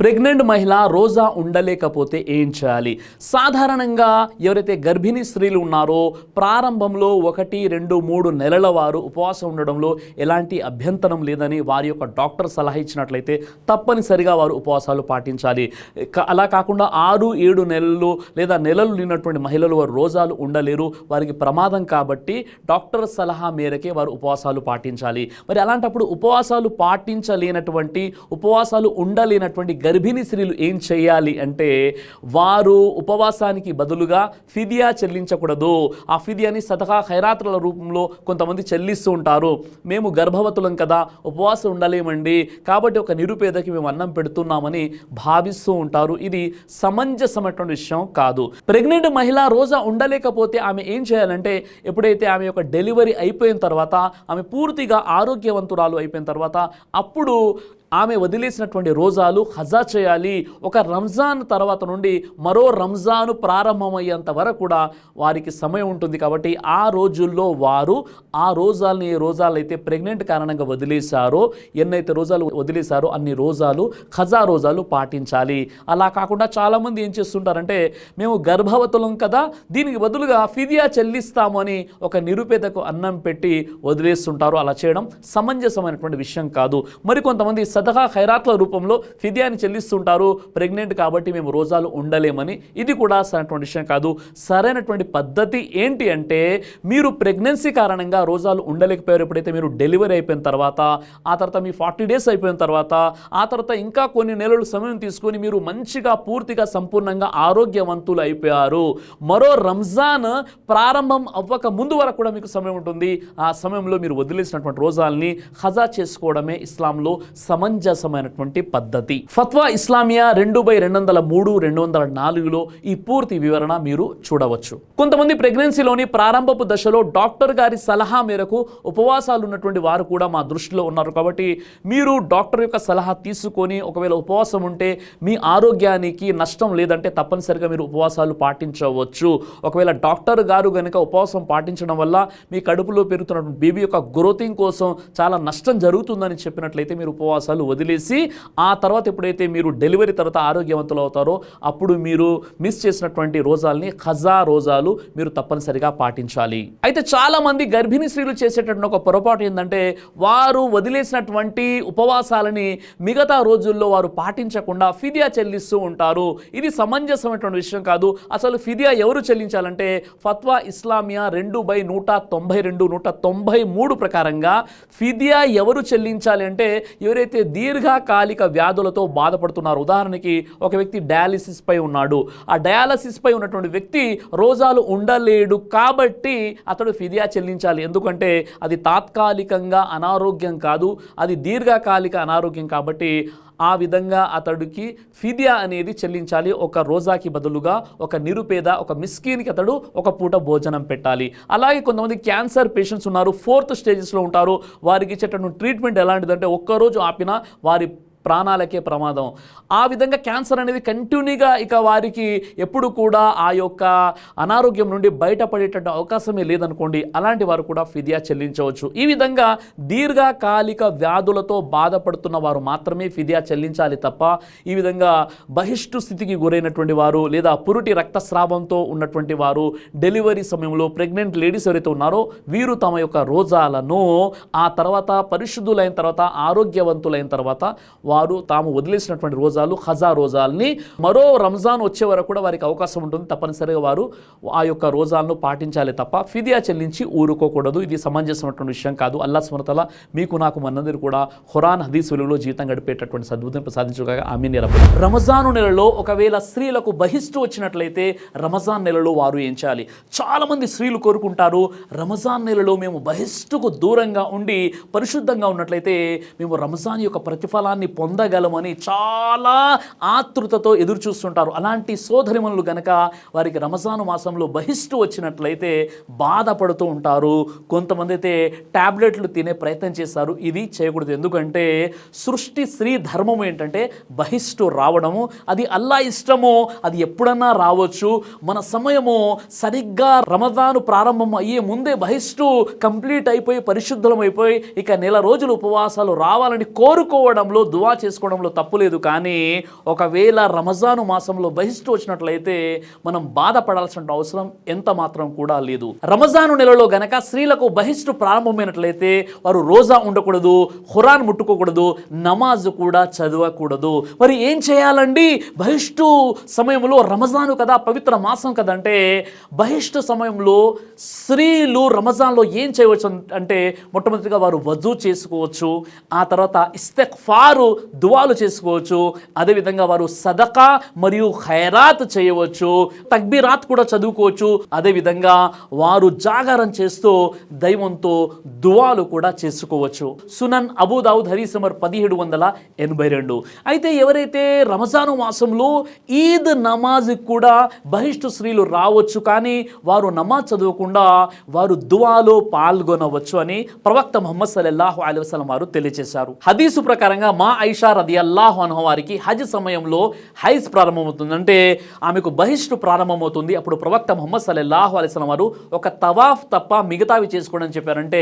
Pregnant మహిళ రోజా ఉండలేకపోతే ఏం చేయాలి? సాధారణంగా ఎవరైతే గర్భిణీ స్త్రీలు ఉన్నారో ప్రారంభంలో ఒకటి రెండు మూడు నెలల వారు ఉపవాసం ఉండడంలో ఎలాంటి అభ్యంతరం లేదని వారి యొక్క డాక్టర్ సలహా ఇచ్చినట్లయితే తప్పనిసరిగా వారు ఉపవాసాలు పాటించాలి. అలా కాకుండా ఆరు ఏడు నెలలు లేదా నెలలు నిన్నటువంటి మహిళలు వారు రోజాలు ఉండలేరు. వారికి ప్రమాదం కాబట్టి డాక్టర్ సలహా మేరకే వారు ఉపవాసాలు పాటించాలి. మరి అలాంటప్పుడు ఉపవాసాలు పాటించలేనటువంటి ఉపవాసాలు ఉండలేనటువంటి గర్భిణీ స్త్రీలు ఏం చేయాలి అంటే వారు ఉపవాసానికి బదులుగా ఫిదియా చెల్లించకూడదు. ఆ ఫిదియాని సతహా ఖైరాత్రుల రూపంలో కొంతమంది చెల్లిస్తూ ఉంటారు. మేము గర్భవతులం కదా ఉపవాసం ఉండలేమండి. కాబట్టి ఒక నిరుపేదకి మేము అన్నం పెడుతున్నామని భావిస్తూ ఉంటారు. ఇది సమంజసమైనటువంటి విషయం కాదు. ప్రెగ్నెంట్ మహిళ రోజా ఉండలేకపోతే ఆమె ఏం చేయాలంటే ఎప్పుడైతే ఆమె యొక్క డెలివరీ అయిపోయిన తర్వాత ఆమె పూర్తిగా ఆరోగ్యవంతురాలు అయిపోయిన తర్వాత అప్పుడు ఆమె వదిలేసినటువంటి రోజాలు హజా చేయాలి. ఒక రంజాన్ తర్వాత నుండి మరో రంజాను ప్రారంభమయ్యేంత వరకు కూడా వారికి సమయం ఉంటుంది కాబట్టి ఆ రోజుల్లో వారు ఆ రోజాలని ఏ రోజాలు అయితే ప్రెగ్నెంట్ కారణంగా వదిలేశారో ఎన్నైతే రోజాలు వదిలేశారో అన్ని రోజాలు ఖజా రోజాలు పాటించాలి. అలా కాకుండా చాలామంది ఏం చేస్తుంటారంటే మేము గర్భవతులం కదా దీనికి బదులుగా ఫిదియా చెల్లిస్తాము అని ఒక నిరుపేదకు అన్నం పెట్టి వదిలేస్తుంటారు. అలా చేయడం సమంజసమైనటువంటి విషయం కాదు. మరికొంతమంది సదహా ఖైరాత్ల రూపంలో ఫిదియాని చెల్లిస్తుంటారు. ప్రెగ్నెంట్ కాబట్టి మేము రోజాలు ఉండలేమని. ఇది కూడా సరైనటువంటి విషయం కాదు. సరైనటువంటి పద్ధతి ఏంటి అంటే మీరు ప్రెగ్నెన్సీ కారణంగా రోజాలు ఉండలేకపోయారు. ఎప్పుడైతే మీరు డెలివరీ అయిపోయిన తర్వాత ఆ తర్వాత మీ ఫార్టీ డేస్ అయిపోయిన తర్వాత ఆ తర్వాత ఇంకా కొన్ని నెలలు సమయం తీసుకొని మీరు మంచిగా పూర్తిగా సంపూర్ణంగా ఆరోగ్యవంతులు అయిపోయారు. మరో రంజాన్ ప్రారంభం అవ్వక ముందు వరకు కూడా మీకు సమయం ఉంటుంది. ఆ సమయంలో మీరు వదిలేసినటువంటి రోజాల్ని హజా చేసుకోవడమే ఇస్లాంలో సమంజసమైనటువంటి పద్ధతి. ఫత్వా ఇస్లామియా రెండు బై రెండు వందల మూడు రెండు వందల నాలుగులో ఈ పూర్తి వివరణ మీరు చూడవచ్చు. కొంతమంది ప్రెగ్నెన్సీలోని ప్రారంభపు దశలో డాక్టర్ గారి సలహా మేరకు ఉపవాసాలు ఉన్నటువంటి వారు కూడా మా దృష్టిలో ఉన్నారు. కాబట్టి మీరు డాక్టర్ యొక్క సలహా తీసుకొని ఒకవేళ ఉపవాసం ఉంటే మీ ఆరోగ్యానికి నష్టం లేదంటే తప్పనిసరిగా మీరు ఉపవాసాలు పాటించవచ్చు. ఒకవేళ డాక్టర్ గారు కనుక ఉపవాసం పాటించడం వల్ల మీ కడుపులో పెరుగుతున్నటువంటి బేబీ యొక్క గ్రోతింగ్ కోసం చాలా నష్టం జరుగుతుందని చెప్పినట్లయితే మీరు ఉపవాసాలు వదిలేసి ఆ తర్వాత ఎప్పుడైతే మీరు డెలివరీ తర్వాత ఆరోగ్యవంతులు అవుతారో అప్పుడు మీరు మిస్ చేసినటువంటి రోజాల్ని ఖజా రోజాలు మీరు తప్పనిసరిగా పాటించాలి. అయితే చాలా మంది గర్భిణీ స్త్రీలు చేసేటటువంటి ఒక పొరపాటు ఏంటంటే వారు వదిలేసినటువంటి ఉపవాసాలని మిగతా రోజుల్లో వారు పాటించకుండా ఫిదియా చెల్లిస్తూ ఉంటారు. ఇది సమంజసమైనటువంటి విషయం కాదు. అసలు ఫిదియా ఎవరు చెల్లించాలంటే ఫత్వా ఇస్లామియా రెండు బై నూట తొంభై రెండు నూట తొంభై మూడు ప్రకారంగా ఫిదియా ఎవరు చెల్లించాలి అంటే ఎవరైతే దీర్ఘకాలిక వ్యాధులతో బాధపడుతున్నారు. ఉదాహరణకి ఒక వ్యక్తి డయాలసిస్ పై ఉన్నాడు. ఆ డయాలసిస్ పై ఉన్నటువంటి వ్యక్తి రోజాలు ఉండలేడు కాబట్టి అతడు ఫిదియా చెల్లించాలి. ఎందుకంటే అది తాత్కాలికంగా అనారోగ్యం కాదు అది దీర్ఘకాలిక అనారోగ్యం కాబట్టి ఆ విధంగా అతడికి ఫిదియా అనేది చెల్లించాలి. ఒక రోజాకి బదులుగా ఒక నిరుపేద ఒక మిస్కీన్కి అతడు ఒక పూట భోజనం పెట్టాలి. అలాగే కొంతమంది క్యాన్సర్ పేషెంట్స్ ఉన్నారు. ఫోర్త్ స్టేజెస్లో ఉంటారు. వారికి ఇచ్చేటటువంటి ట్రీట్మెంట్ ఎలాంటిదంటే ఒక్కరోజు ఆపినా వారి ప్రాణాలకే ప్రమాదం. ఆ విధంగా క్యాన్సర్ అనేది కంటిన్యూగా ఇక వారికి ఎప్పుడు కూడా ఆ యొక్క అనారోగ్యం నుండి బయటపడేటటువంటి అవకాశమే లేదనుకోండి అలాంటి వారు కూడా ఫిదియా చెల్లించవచ్చు. ఈ విధంగా దీర్ఘకాలిక వ్యాధులతో బాధపడుతున్న వారు మాత్రమే ఫిదియా చెల్లించాలి తప్ప ఈ విధంగా బహిష్టు స్థితికి గురైనటువంటి వారు లేదా పురుటి రక్తస్రావంతో ఉన్నటువంటి వారు డెలివరీ సమయంలో ప్రెగ్నెంట్ లేడీస్ ఎవరైతే ఉన్నారో వీరు తమ యొక్క రోజాలను ఆ తర్వాత పరిశుద్ధులైన తర్వాత ఆరోగ్యవంతులైన తర్వాత వారు వారు తాము వదిలేసినటువంటి రోజాలు ఖజా రోజాల్ని మరో రంజాన్ వచ్చే వరకు కూడా వారికి అవకాశం ఉంటుంది. తప్పనిసరిగా వారు ఆ యొక్క రోజాలను పాటించాలి తప్ప ఫిదియా చెల్లించి ఊరుకోకూడదు. ఇది సమంజసమైనటువంటి విషయం కాదు. అల్లా స్మరతల మీకు నాకు మనందరూ కూడా హురాన్ హదీస్ వెలుగులో జీవితం గడిపేటటువంటి సద్బుద్ధిని ప్రసాదించుగా ఆమె రబ్ రమజాను నెలలో ఒకవేళ స్త్రీలకు బహిష్టు వచ్చినట్లయితే రమజాన్ నెలలో వారు ఏం చేయాలి? చాలామంది స్త్రీలు కోరుకుంటారు రమజాన్ నెలలో మేము బహిష్టుకు దూరంగా ఉండి పరిశుద్ధంగా ఉన్నట్లయితే మేము రమజాన్ యొక్క ప్రతిఫలాన్ని పొందగలమని చాలా ఆతృతతో ఎదురు చూస్తుంటారు. అలాంటి సోదరిమణులు గనక వారికి రమజాను మాసంలో బహిష్టు వచ్చినట్లయితే బాధపడుతూ ఉంటారు. కొంతమంది అయితే ట్యాబ్లెట్లు తినే ప్రయత్నం చేస్తారు. ఇది చేయకూడదు. ఎందుకంటే సృష్టి స్త్రీ ధర్మం ఏంటంటే బహిష్టు రావడము. అది అల్లా ఇష్టము. అది ఎప్పుడన్నా రావచ్చు. మన సమయము సరిగ్గా రమదాను ప్రారంభం అయ్యే ముందే బహిష్టు కంప్లీట్ అయిపోయి పరిశుద్ధం అయిపోయి ఇక నెల రోజులు ఉపవాసాలు రావాలని కోరుకోవడంలో దువా దువా చేసుకోవడంలో తప్పు లేదు. కానీ ఒకవేళ రమజాను మాసంలో బహిష్టు వచ్చినట్లయితే మనం బాధపడాల్సిన అవసరం ఎంత మాత్రం కూడా లేదు. రమజాను నెలలో గనక స్త్రీలకు బహిష్టు ప్రారంభమైనట్లయితే వారు రోజా ఉండకూడదు ఖురాన్ ముట్టుకోకూడదు నమాజ్ కూడా చదవకూడదు. మరి ఏం చేయాలండి? బహిష్టు సమయంలో రమజాను కదా పవిత్ర మాసం కదంటే బహిష్టు సమయంలో స్త్రీలు రమజాన్లో ఏం చేయవచ్చు అంటే మొట్టమొదటిగా వారు వజూ చేసుకోవచ్చు. ఆ తర్వాత ఇస్తెక్ఫారు దువాలు చేసుకోవచ్చు. అదేవిధంగా వారు సదకా మరియు ఖైరాత్ చేయవచ్చు. తక్బీరాత్ కూడా చదువుకోవచ్చు. అదేవిధంగా వారు జాగారం చేస్తూ దైవంతో దువాలు కూడా చేసుకోవచ్చు. సునన్ అబూదావుద్ హరీస్ నంబర్ పదిహేడు వందల ఎనభై రెండు. అయితే ఎవరైతే రమజాను మాసంలో ఈద్ నమాజ్ కూడా బహిష్టు స్త్రీలు రావచ్చు కానీ వారు నమాజ్ చదవకుండా వారు దువాలో పాల్గొనవచ్చు అని ప్రవక్త మొహమ్మద్ సల్లల్లాహు అలీ వసలం వారు తెలియజేశారు. హదీసు ప్రకారంగా మా ఐషా రది అల్లాహు అన్హ వారికి హజ్ సమయంలో హైజ్ ప్రారంభమవుతుంది. అంటే ఆమెకు బహిష్టు ప్రారంభమవుతుంది. అప్పుడు ప్రవక్త మొహమ్మద్ సల్లల్లాహు అలైహి వారు ఒక తవాఫ్ తప్ప మిగతావి చేసుకోండి అని చెప్పారంటే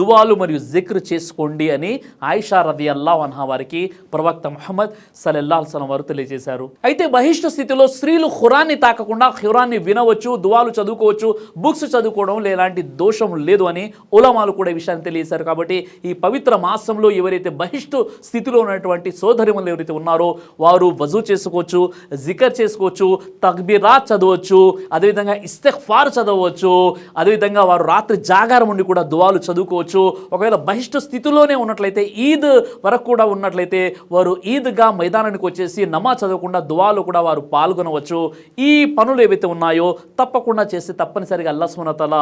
దువాలు మరియు జిక్ర్ చేసుకోండి అని ఆయిషా రది అల్లాహు అన్హా వారికి ప్రవక్త మొహమ్మద్ సల్లల్లాహు అలైహి వారు తెలియజేశారు. అయితే బహిష్టు స్థితిలో స్త్రీలు ఖురాన్ని తాకకుండా హురాన్ని వినవచ్చు దువాలు చదువుకోవచ్చు బుక్స్ చదువుకోవడం ఎలాంటి దోషం లేదు అని ఉలమాలు కూడా ఈ విషయాన్ని తెలియజేశారు. కాబట్టి ఈ పవిత్ర మాసంలో ఎవరైతే బహిష్టు స్థితిలో ఉన్నటువంటి సోదరిమలు ఎవరైతే ఉన్నారో వారు వజూ చేసుకోవచ్చు జికర్ చేసుకోవచ్చు తక్బీరా చదవచ్చు అదేవిధంగా ఇస్తెఫార్ చదవచ్చు అదేవిధంగా వారు రాత్రి జాగారం ఉండి కూడా దువాలు చదువుకోవచ్చు. ఒకవేళ బహిష్ట స్థితిలోనే ఉన్నట్లయితే ఈద్ వరకు కూడా ఉన్నట్లయితే వారు ఈద్గా మైదానానికి వచ్చేసి నమాజ్ చదవకుండా దువాలు కూడా వారు పాల్గొనవచ్చు. ఈ పనులు ఏవైతే ఉన్నాయో తప్పకుండా చేస్తే తప్పనిసరిగా అల్లా సుమనతల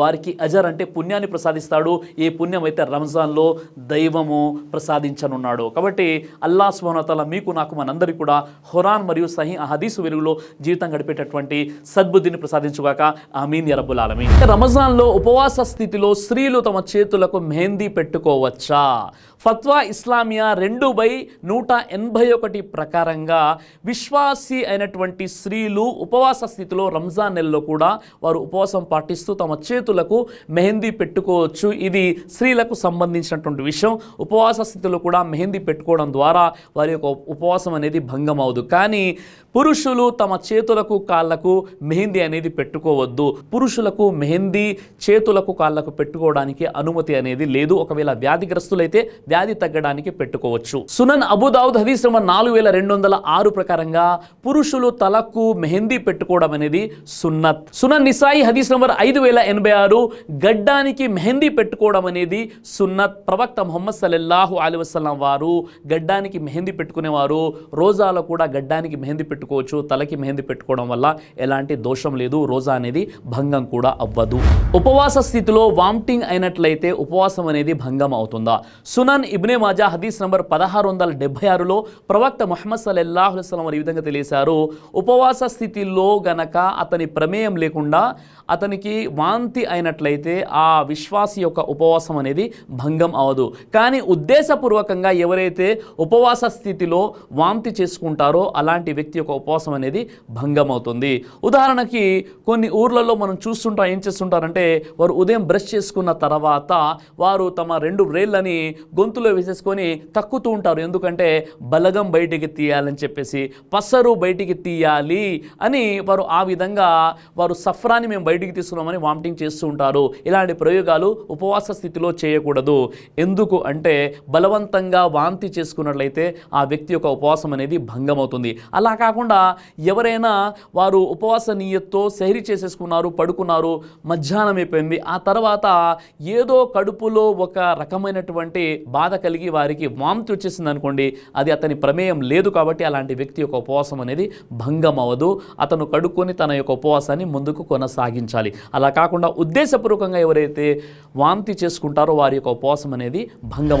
వారికి అజర్ అంటే పుణ్యాన్ని ప్రసాదిస్తాడు. ఈ పుణ్యం అయితే రంజాన్లో దైవము ప్రసాదించనున్నాడు. కాబట్టి అల్లా స్వనతల మీకు నాకు మనందరికీ కూడా హురాన్ మరియు సహీ అహదీసు వెలుగులో జీవితం గడిపేటటువంటి సద్బుద్ధిని ప్రసాదించుగాక. ఆమీన్ యరబుల్ ఆలమీ రమజాన్లో ఉపవాస స్థితిలో స్త్రీలు తమ చేతులకు మెహందీ పెట్టుకోవచ్చా? ఫత్వా ఇస్లామియా రెండు బై నూట ఎనభై ఒకటి ప్రకారంగా విశ్వాసి అయినటువంటి స్త్రీలు ఉపవాస స్థితిలో రంజాన్ నెలలో కూడా వారు ఉపవాసం పాటిస్తూ తమ చేతులకు మెహందీ పెట్టుకోవచ్చు. ఇది స్త్రీలకు సంబంధించినటువంటి విషయం. ఉపవాస స్థితిలో కూడా మెహందీ పెట్టుకోవడం ద్వారా వారి యొక్క ఉపవాసం అనేది భంగం అవదు కానీ పురుషులు తమ చేతులకు కాళ్ళకు మెహందీ అనేది పెట్టుకోవద్దు. పురుషులకు మెహందీ చేతులకు కాళ్ళకు పెట్టుకోవడానికి అనుమతి అనేది లేదు. ఒకవేళ వ్యాధిగ్రస్తులైతే వ్యాధి తగ్గడానికి పెట్టుకోవచ్చు. సునన్ అబుదావుద్ హదీస్ నంబర్ నాలుగు వేల రెండు వందల ఆరు ప్రకారంగా పురుషులు తలకు మెహందీ పెట్టుకోవడం అనేది సున్నత్. సునన్ నిసాయి హదీస్ నంబర్ ఐదు వేల ఎనభై ఆరు గడ్డానికి మెహందీ పెట్టుకోవడం అనేది సున్నత్. ప్రవక్త ముహమ్మద్ సల్లల్లాహు అలీ వసలం వారు గడ్డానికి మెహందీ పెట్టుకునేవారు. రోజాలో కూడా గడ్డానికి మెహందీ పెట్టుకోవచ్చు. తలకి మెహందీ పెట్టుకోవడం వల్ల ఎలాంటి దోషం లేదు. రోజా అనేది భంగం కూడా అవ్వదు. ఉపవాస స్థితిలో వామిటింగ్ అయినట్లయితే ఉపవాసం అనేది భంగం అవుతుందా? సునన్ ఇబ్నే మాజా హదీస్ నంబర్ పదహారు వందల డెబ్బై ఆరులో ప్రవక్త మొహమ్మద్ సల్లల్లాహు అలైహి వారు ఈ విధంగా తెలియశారు ఉపవాస స్థితిలో గనక అతని ప్రమేయం లేకుండా అతనికి వాంతి అయినట్లయితే ఆ విశ్వాసి యొక్క ఉపవాసం అనేది భంగం అవదు కానీ ఉద్దేశపూర్వకంగా ఎవరైతే ఉపవాస స్థితిలో వాంతి చేసుకుంటారో అలాంటి వ్యక్తి యొక్క ఉపవాసం అనేది భంగం అవుతుంది ఉదాహరణకి కొన్ని ఊర్లలో మనం చూస్తుంటాం ఏం చేస్తుంటారంటే వారు ఉదయం బ్రష్ చేసుకున్న తర్వాత వారు తమ రెండు వ్రేళ్ళని గొంతులో వేసేసుకొని తక్కుతూ ఉంటారు. ఎందుకంటే బలగం బయటికి తీయాలని చెప్పేసి పసరు బయటికి తీయాలి అని వారు ఆ విధంగా వారు సఫ్రాన్ని మేము బయటికి తీసుకున్నామని వామిటింగ్ చేస్తూ ఉంటారు. ఇలాంటి ప్రయోగాలు ఉపవాస స్థితిలో చేయకూడదు. ఎందుకు అంటే బలవంతంగా వాంతి చేసుకున్నట్లయితే ఆ వ్యక్తి యొక్క ఉపవాసం అనేది భంగం అవుతుంది అలా కాకుండా ఎవరైనా వారు ఉపవాస నీయత్తో సెహరి చేసేసుకున్నారు పడుకున్నారు మధ్యాహ్నం అయిపోయింది. ఆ తర్వాత ఏదో కడుపులో ఒక రకమైనటువంటి బాధ కలిగి వారికి వాంతి వచ్చేసింది అనుకోండి అది అతని ప్రమేయం లేదు కాబట్టి అలాంటి వ్యక్తి యొక్క ఉపవాసం అనేది భంగం అవ్వదు అతను కడుక్కొని తన యొక్క ఉపవాసాన్ని ముందుకు కొనసాగించాలి. అలా కాకుండా ఉద్దేశపూర్వకంగా ఎవరైతే వాంతి చేసుకుంటారో వారి యొక్క ఉపవాసం అనేది భంగం